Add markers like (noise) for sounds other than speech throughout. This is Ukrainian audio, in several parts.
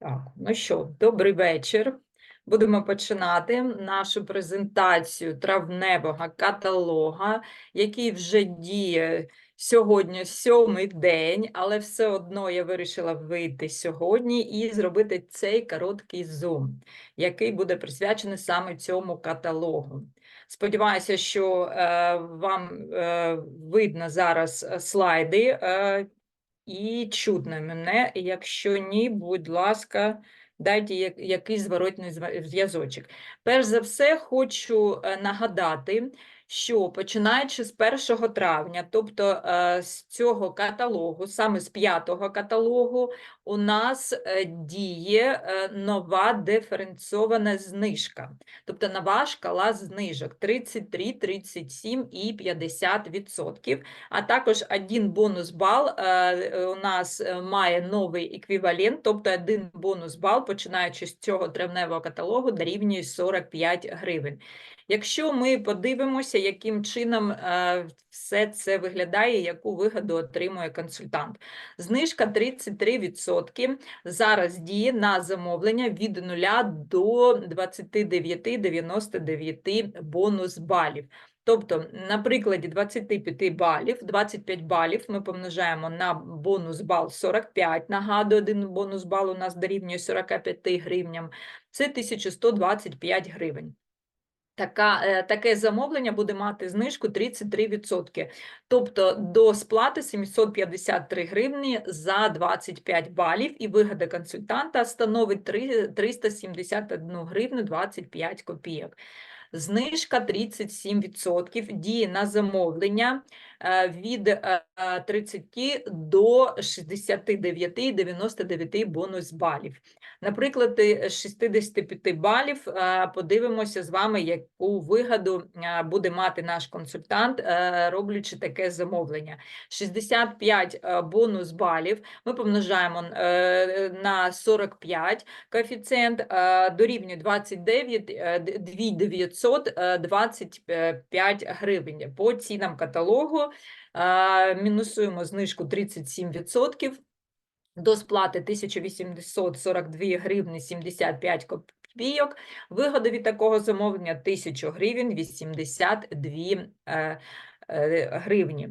Так, ну що, добрий вечір. Будемо починати нашу презентацію травневого каталога, який вже діє сьогодні сьомий день, але все одно я вирішила вийти сьогодні і зробити цей короткий зум, який буде присвячений саме цьому каталогу. Сподіваюся, що е, вам е, видно зараз е, слайди. Е, і чутно мене. Якщо ні, будь ласка, дайте якийсь зворотний зв'язочок. Перш за все, хочу е, нагадати, що починаючи з 1 травня, тобто е, з цього каталогу, саме з п'ятого каталогу, у нас е, діє е, нова диференційована знижка, тобто нова шкала знижок 33, 37 і 50 відсотків а також один бонус бал у нас має новий еквівалент, тобто один бонус бал, починаючи з цього травневого каталогу, дорівнює 45 гривень. Якщо ми подивимося, яким чином е, все це виглядає, яку вигоду отримує консультант. Знижка 33% зараз діє на замовлення від 0 до 29,99 бонус балів. Тобто, на прикладі 25 балів, 25 балів ми помножаємо на бонус бал 45, нагадую, один бонус бал у нас дорівнює 45 гривням, це 1125 гривень. Така, е, таке замовлення буде мати знижку 33%, тобто до сплати 753 гривні за 25 балів, і вигода консультанта становить три- 371 гривну 25 копійок. Знижка 37% діє на замовлення від е, е, 30 до 69,99 бонус балів. Наприклад, е, з 65 балів е, подивимося з вами, яку вигоду е, буде мати наш консультант, е, роблячи таке замовлення. 65 е, бонус балів ми помножаємо е, на 45, коефіцієнт е, дорівнює 29, е, д- 2925 гривень. По цінам каталогу е, мінусуємо знижку 37%, до сплати 1842 гривні 75 копійок. Вигода від такого замовлення 1000 гривень 82 е, е, гривні.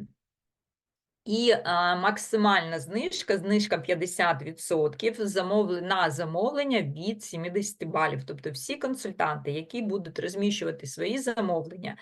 І максимальна знижка, знижка 50% замовле- на замовлення від 70 балів. Тобто всі консультанти, які будуть розміщувати свої замовлення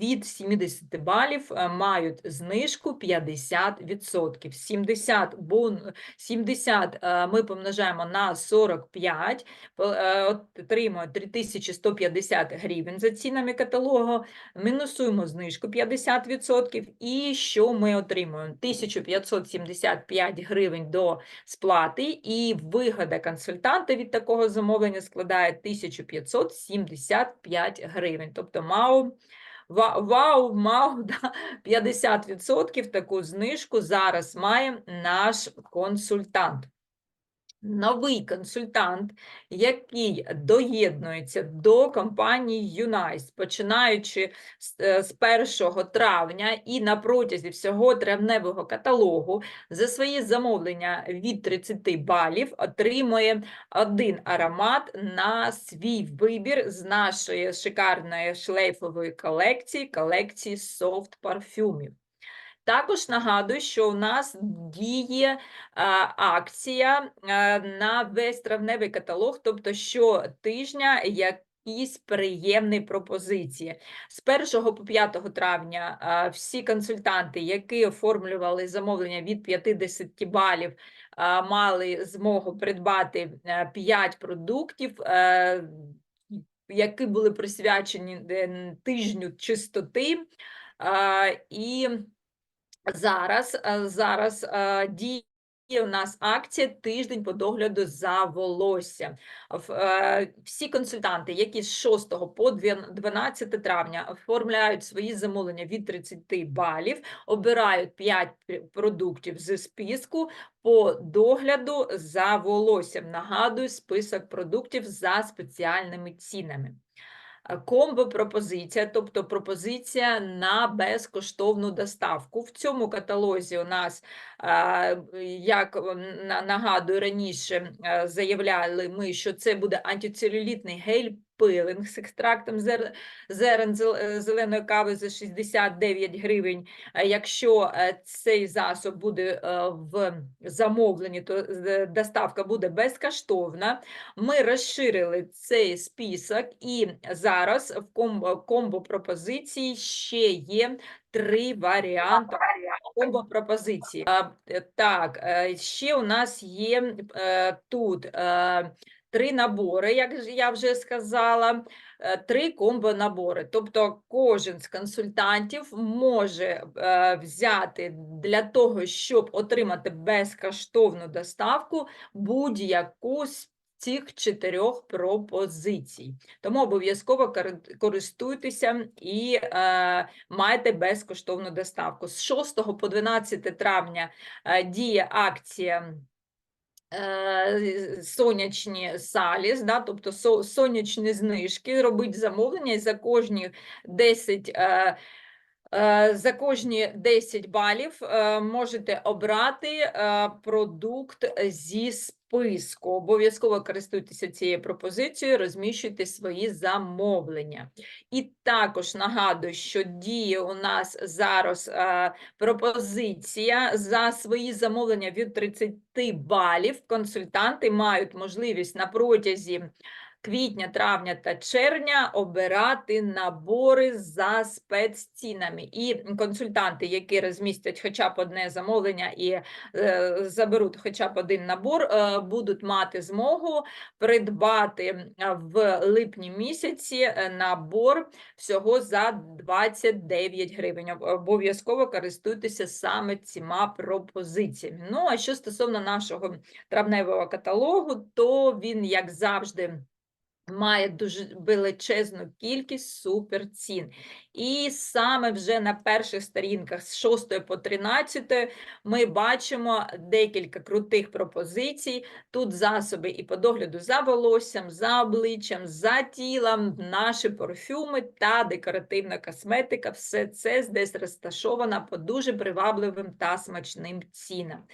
від 70 балів, мають знижку 50%. 70, бон, 70 ми помножаємо на 45, по- е, отримуємо 3150 гривень за цінами каталогу, мінусуємо знижку 50%, і що ми отримуємо? 1575 гривень до сплати, і вигода консультанта від такого замовлення складає 1575 гривень. Тобто МАУ, ва- вау, мав, (laughs) да, 50% таку знижку зараз має наш консультант. Новий консультант, який доєднується до компанії Юнайс, починаючи з, е, 1 травня і на протязі всього травневого каталогу, за свої замовлення від 30 балів отримує один аромат на свій вибір з нашої шикарної шлейфової колекції, колекції софт парфюмів. Також нагадую, що у нас діє е, акція е, на весь травневий каталог, тобто щотижня якісь приємні пропозиції. З 1 по 5 травня е, всі консультанти, які оформлювали замовлення від 50 балів, мали змогу придбати 5 продуктів. Які були присвячені тижню чистоти, і Зараз, е, зараз е, діє у нас акція тиждень по догляду за волоссям. Е, Всі консультанти, які з 6 по 12 травня оформляють свої замовлення від 30 балів, обирають 5 продуктів з списку по догляду за волоссям. Нагадую, список продуктів за спеціальними цінами. Е, комбо-пропозиція, тобто пропозиція на безкоштовну доставку. В цьому каталозі у нас, е, як на- нагадую раніше, е, заявляли ми, що це буде антицелюлітний гель пилинг з екстрактом зерен е, зеленої кави за 69 гривень. Е, Якщо е, цей засоб буде в замовленні, то доставка буде безкоштовна. Ми розширили цей список, і зараз в комбо, пропозиції ще є три варіанти комбо пропозиції. Так, ще у нас є тут три набори, як я вже сказала, е, три комбо набори. Тобто кожен з консультантів може е, взяти для того, щоб отримати безкоштовну доставку будь-яку з цих чотирьох пропозицій. Тому обов'язково користуйтеся і е, маєте безкоштовну доставку. З 6 по 12 травня е, діє акція. Е, Сонячні саліс, да, тобто сонячні знижки, робить замовлення і за кожні 10 е, Е, За кожні 10 балів е, можете обрати е, продукт зі списку. Обов'язково користуйтеся цією пропозицією, розміщуйте свої замовлення. І також нагадую, що діє у нас зараз е, пропозиція за свої замовлення від 30 балів. Консультанти мають можливість на протязі квітня, травня та червня обирати набори за спеццінами. І консультанти, які розмістять хоча б одне замовлення і е, заберуть хоча б один набор, е, будуть мати змогу придбати е, в липні місяці е, набор всього за 29 гривень. Обов'язково користуйтеся саме цими пропозиціями. Ну а що стосовно нашого травневого каталогу, то він, як завжди, має дуже величезну кількість суперцін. І саме вже на перших сторінках з 6 по 13 ми бачимо декілька крутих пропозицій. Тут засоби і по догляду за волоссям, за обличчям, за тілом, наші парфюми та декоративна косметика. Все це десь розташовано по дуже привабливим та смачним цінам.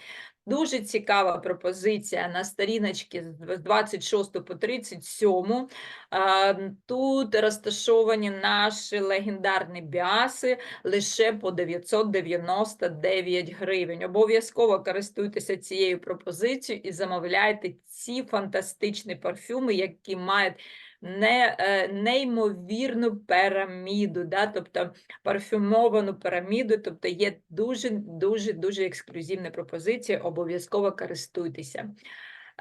Дуже цікава пропозиція на сторіночці з 26 по 37. А, Тут розташовані наші легендарні біаси лише по 999 гривень. Обов'язково користуйтеся цією пропозицією і замовляйте ці фантастичні парфюми, які мають не, е, неймовірну піраміду, да? тобто парфюмовану піраміду, тобто є дуже дуже дуже ексклюзивна пропозиція. Обов'язково користуйтеся.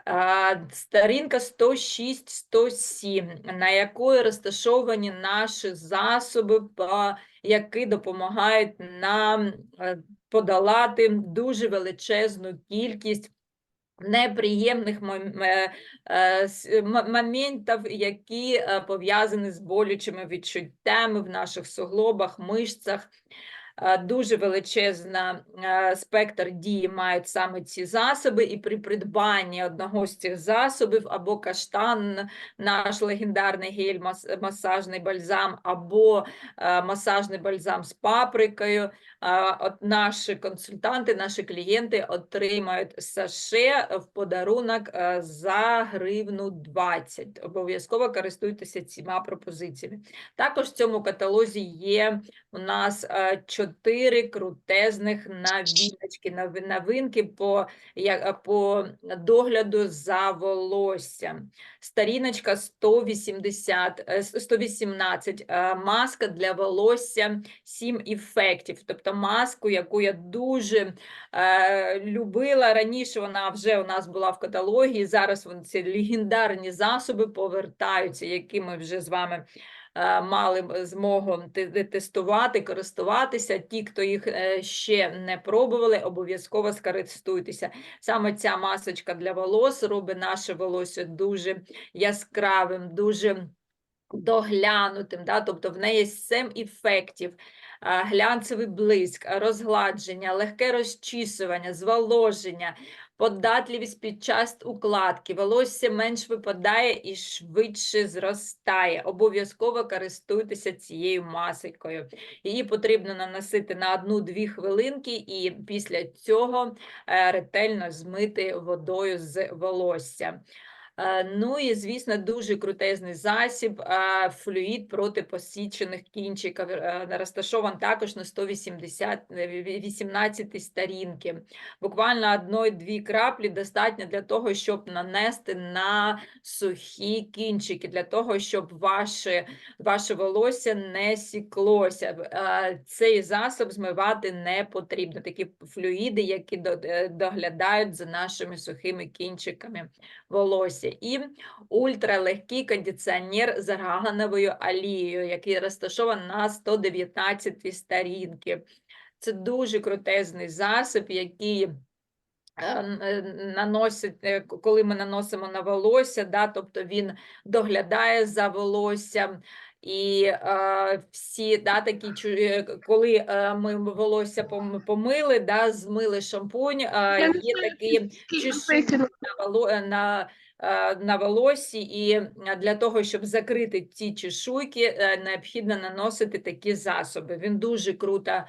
А, Сторінка 106-107, на якої розташовані наші засоби, які допомагають нам е, подолати дуже величезну кількість неприємних е, е, м- моментів, які е, пов'язані з болючими відчуттями в наших суглобах, мишцях. Е, Дуже величезна е, спектр дії мають саме ці засоби, і при придбанні одного з цих засобів або каштан, наш легендарний гель, масажний бальзам, або е, масажний бальзам з паприкою. От наші консультанти, наші клієнти отримають саше в подарунок за гривну 20. Обов'язково користуйтеся цими пропозиціями. Також в цьому каталозі є у нас е, чотири крутезних новиночки, нови- новинки по, я- по догляду за волоссям. Сторіночка 180, е, 118, е, маска для волосся 7 ефектів, тобто маску, яку я дуже е, любила. Раніше вона вже у нас була в каталогі, зараз вони ці легендарні засоби повертаються, які ми вже з вами мали б змогу те- те- тестувати, користуватися. Ті, хто їх е, ще не пробували, обов'язково скористуйтеся. Саме ця масочка для волос робить наше волосся дуже яскравим, дуже доглянутим, да? тобто в неї сем ефектів, глянцевий блиск, розгладження, легке розчісування, зволоження, податливість під час укладки, волосся менш випадає і швидше зростає. Обов'язково користуйтеся цією масикою. Її потрібно наносити на 1-2 хвилинки і після цього е, ретельно змити водою з волосся. Е, Ну і, звісно, дуже крутезний засіб, е, флюїд проти посічених кінчиків, е, розташований також на 180, е, ві- 18 сторінки. Буквально одної-дві краплі достатньо для того, щоб нанести на сухі кінчики, для того, щоб ваше, ваше волосся не сіклося. Цей засіб змивати не потрібно. Такі флюїди, які до- доглядають за нашими сухими кінчиками волосся. І ультралегкий кондиціонер з аргановою олією, який розташований на 119 сторінки. Це дуже крутезний засіб, який е, е, наносить, е, коли ми наносимо на волосся, да, тобто він доглядає за волоссям. І е, всі да, такі, е, коли е, ми волосся пом- помили, да, змили шампунь, е, є такі чешуйки на, воло, е, на, е, на волосі, і для того, щоб закрити ці чешуйки, е, необхідно наносити такі засоби. Він дуже круто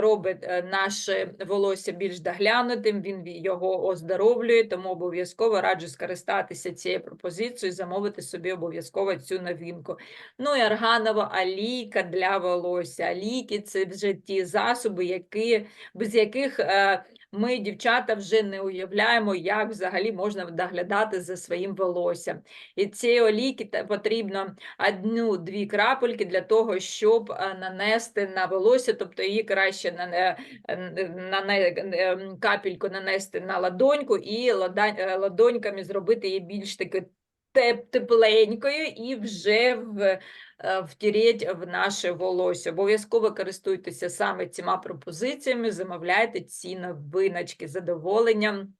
робить е, наше волосся більш доглянутим, він його оздоровлює, тому обов'язково раджу скористатися цією пропозицією, замовити собі обов'язково цю новинку. Ну і органова олійка для волосся. Олійки – це вже ті засоби, які, без яких е, ми, дівчата, вже не уявляємо, як взагалі можна доглядати за своїм волоссям. І цієї олійки потрібно одну-дві крапельки для того, щоб е, нанести на волосся, тобто її краще на, на, на капельку нанести на ладоньку і е, ладоньками зробити її більш таки теп- тепленькою і вже в, е, втіріть в наше волосся. Обов'язково користуйтеся саме цими пропозиціями, замовляйте ці новиночки з задоволенням.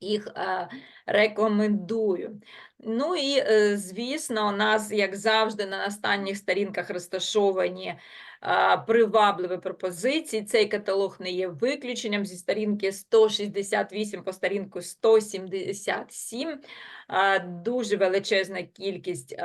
Їх е, рекомендую. Ну і, звісно, у нас, як завжди, на останніх сторінках розташовані привабливі пропозиції. Цей каталог не є виключенням зі сторінки 168 по сторінку 177. Е, Дуже величезна кількість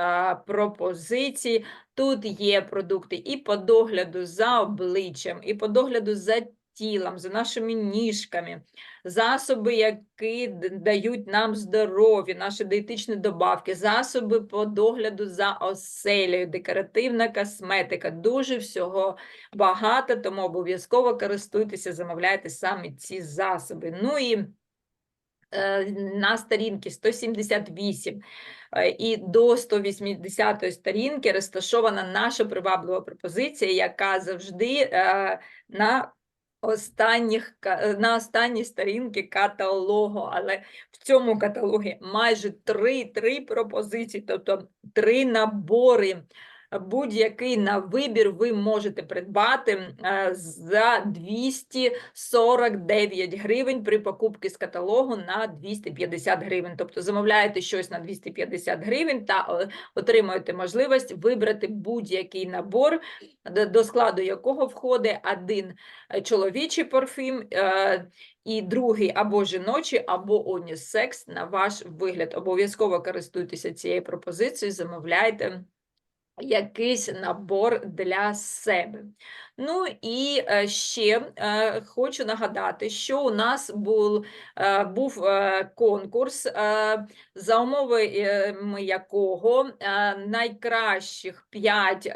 пропозицій. Тут є продукти і по догляду за обличчям, і по догляду за тілом, за нашими ніжками, засоби, які дають нам здоров'я, наші диетичні добавки, засоби по догляду за оселею, декоративна косметика. Дуже всього багато, тому обов'язково користуйтеся, замовляйте саме ці засоби. Ну і е, на сторінці 178 е, і до 180 сторінки розташована наша приваблива пропозиція, яка завжди е, на останніх на останній сторінці каталогу, але в цьому каталогі майже три, три пропозиції, тобто три набори. Будь-який на вибір ви можете придбати е, за 249 гривень при покупці з каталогу на 250 гривень. Тобто замовляєте щось на 250 гривень та е, отримуєте можливість вибрати будь-який набор, до- складу якого входить один е, чоловічий парфюм і другий або жіночий, або унісекс на ваш вигляд. Обов'язково користуйтеся цією пропозицією, замовляйте якийсь набор для себе. Ну і е, ще е, хочу нагадати, що у нас був, е, був е, конкурс, за умовами якого найкращих 5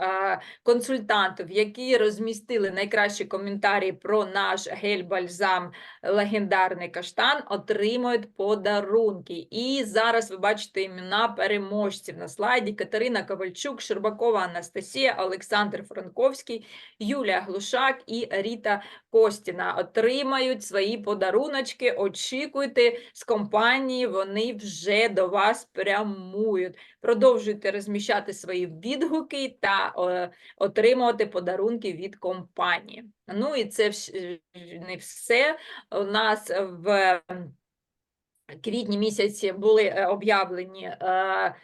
консультантів, які розмістили найкращі коментарі про наш гель-бальзам легендарний каштан, отримують подарунки. І зараз ви бачите імена переможців на слайді: Катерина Ковальчук, Щербакова Анастасія, Олександр Франковський, Юлія Глушак і Ріта Костіна. Отримають свої подаруночки. Очікуйте з компанії, вони вже до вас прямують. Продовжуйте розміщати свої відгуки та е, отримувати подарунки від компанії. Ну і це не все. У нас в квітні місяці були е, об'явлені е,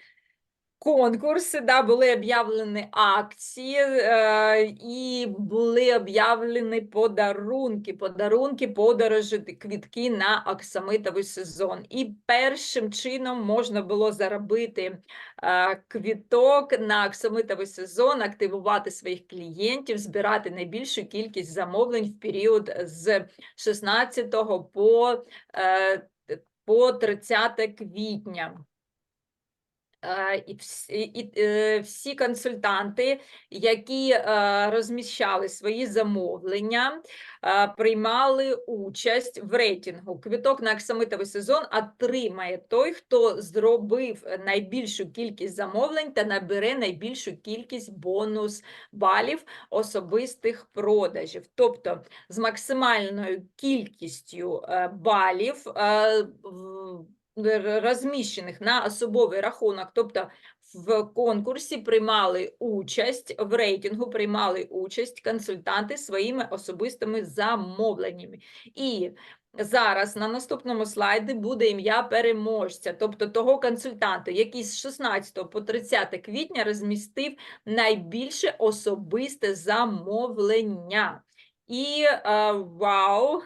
конкурси, да, були об'явлені акції е, і були об'явлені подарунки, подарунки, подорожі, квітки на оксамитовий сезон. І першим чином можна було заробити е, квіток на оксамитовий сезон, активувати своїх клієнтів, збирати найбільшу кількість замовлень в період з 16 по, е, по 30 квітня. Е, І всі, і, е, всі консультанти, які е, розміщали свої замовлення, приймали участь в рейтингу. Квіток на оксамитовий сезон отримає той, хто зробив найбільшу кількість замовлень та набере найбільшу кількість бонус балів особистих продажів. Тобто з максимальною кількістю балів розміщених на особовий рахунок, тобто в конкурсі приймали участь, в рейтингу приймали участь консультанти своїми особистими замовленнями. І зараз на наступному слайді буде ім'я переможця, тобто того консультанта, який з 16 по 30 квітня розмістив найбільше особисте замовлення. І е, вау!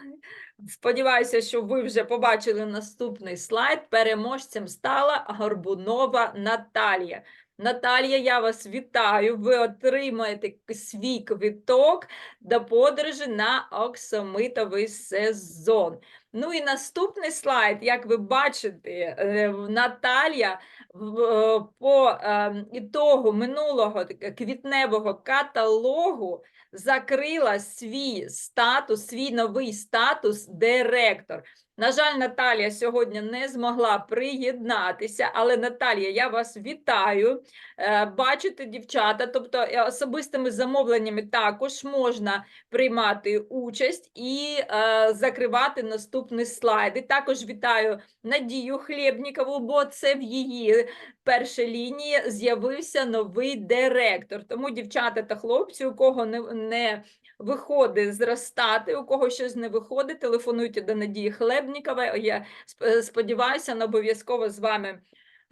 Сподіваюся, що ви вже побачили наступний слайд. Переможцем стала Горбунова Наталія. Наталія, я вас вітаю. Ви отримаєте свій квиток до подорожі на оксамитовий сезон. Ну і наступний слайд, як ви бачите, е, Наталія е, по е, ітогу минулого квітневого каталогу закрила свій статус, свій новий статус директор. На жаль, Наталія сьогодні не змогла приєднатися, але Наталія, я вас вітаю. Е, Бачите, дівчата, тобто е, особистими замовленнями також можна приймати участь і е, закривати наступні слайди. Також вітаю Надію Хлєбнікову, бо це в її першій лінії з'явився новий директор. Тому, дівчата та хлопці, у кого не виходить зростати, у кого щось не виходить, телефонуйте до Надії Хлебнікової. Я сподіваюся, вона обов'язково з вами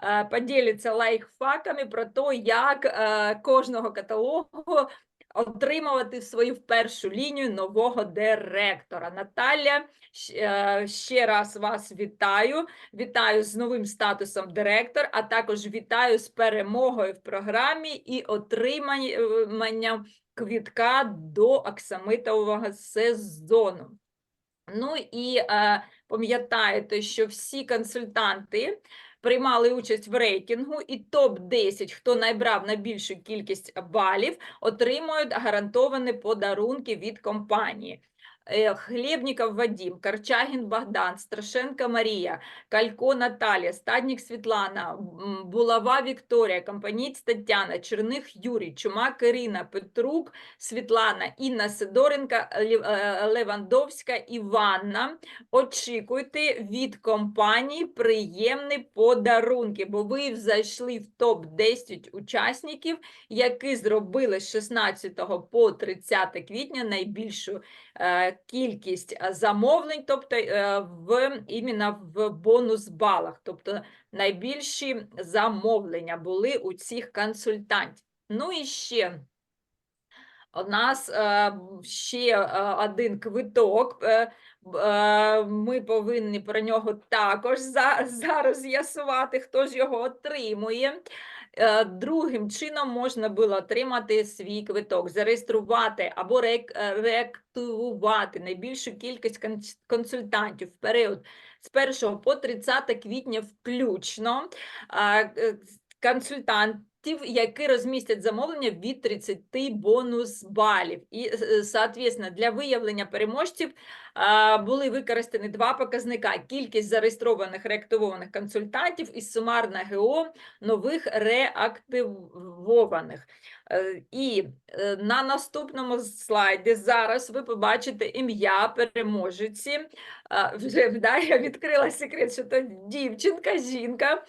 е, поділиться лайфхаками про те, як е, кожного каталогу отримувати свою першу лінію нового директора. Наталя, е, ще раз вас вітаю. Вітаю з новим статусом директор, а також вітаю з перемогою в програмі і отриманням квітка до оксамитового сезону. Ну і е, пам'ятаєте, що всі консультанти приймали участь в рейтингу, і топ-10, хто набрав найбільшу кількість балів, отримують гарантовані подарунки від компанії. Е, Хлєбніков Вадим, Карчагін Богдан, Страшенка Марія, Калько Наталія, Стаднік Світлана, Булава Вікторія, Компаніць Тетяна, Черних Юрій, Чумак Ірина, Петрук Світлана, Інна Сидоренка, е, Левандовська Іванна. Очікуйте від компанії приємні подарунки, бо ви зайшли в топ-10 учасників, які зробили з 16 по 30 квітня найбільшу кількість е, замовлень, тобто е, в іменно в бонус балах, тобто найбільші замовлення були у цих консультантів. Ну і ще у нас е, ще е, один квиток. е, е, Ми повинні про нього також за- (laughs) зараз з'ясувати, хто ж його отримує. Е, Другим чином можна було отримати свій квиток, зареєструвати або е, реактивувати найбільшу кількість конс- консультантів в період з 1 по 30 квітня включно. Е, які розмістять замовлення від 30 бонус балів. І, соответственно, для виявлення переможців були використані два показника: кількість зареєстрованих реактивованих консультантів і сумарна ГО нових реактивованих. Е, І е, на наступному слайді зараз ви побачите ім'я переможеці. Вже да, я відкрила секрет, що то дівчинка, жінка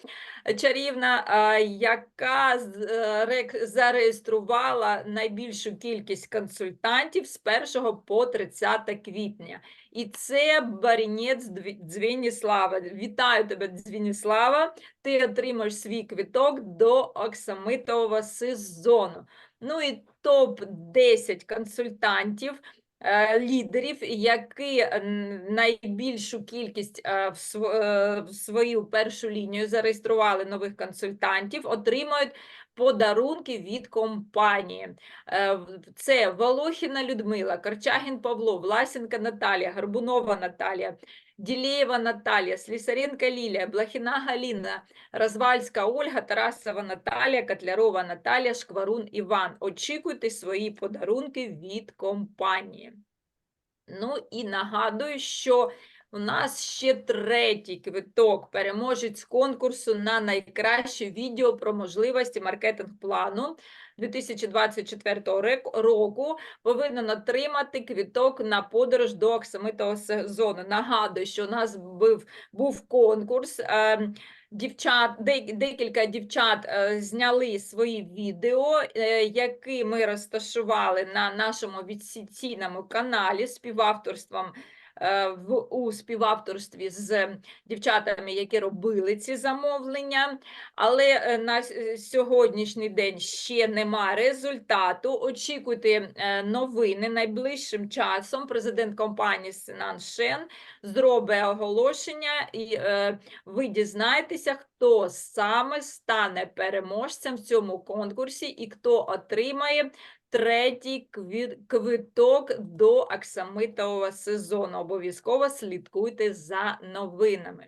чарівна, яка е, зареєструвала найбільшу кількість консультантів з 1 по 30 квітня. І це Барінець Дзвеніслава. Вітаю тебе, Дзвеніслава. Ти отримаєш свій квиток до оксамитового сезону. Ну і топ-10 консультантів, е, лідерів, які е, найбільшу кількість е, в свою першу лінію зареєстрували нових консультантів, отримають подарунки від компанії. Е, Це Волохіна Людмила, Корчагін Павло, Власенка Наталія, Горбунова Наталія, Ділєєва Наталія, Слісаренко Лілія, Блахіна Галіна, Розвальська Ольга, Тарасова Наталія, Котлярова Наталія, Шкварун Іван. Очікуйте свої подарунки від компанії. Ну і нагадую, що у нас ще третій квиток, переможець конкурсу на найкраще відео про можливості маркетинг-плану 2024 рек- року повинен отримати квиток на подорож до оксамитового сезону. Нагадую, що у нас був, був конкурс. ем, Дівчат, декілька дівчат е, зняли свої відео, е, які ми розташували на нашому відсіційному каналі співавторством в, у співавторстві з дівчатами, які робили ці замовлення. Але е, на е, сьогоднішній день ще нема результату. Очікуйте е, новини найближчим часом. Президент компанії Синан Шен зробить оголошення і е, ви дізнаєтеся, хто саме стане переможцем в цьому конкурсі і хто отримає третій квиток до аксамитового сезону. Обов'язково слідкуйте за новинами.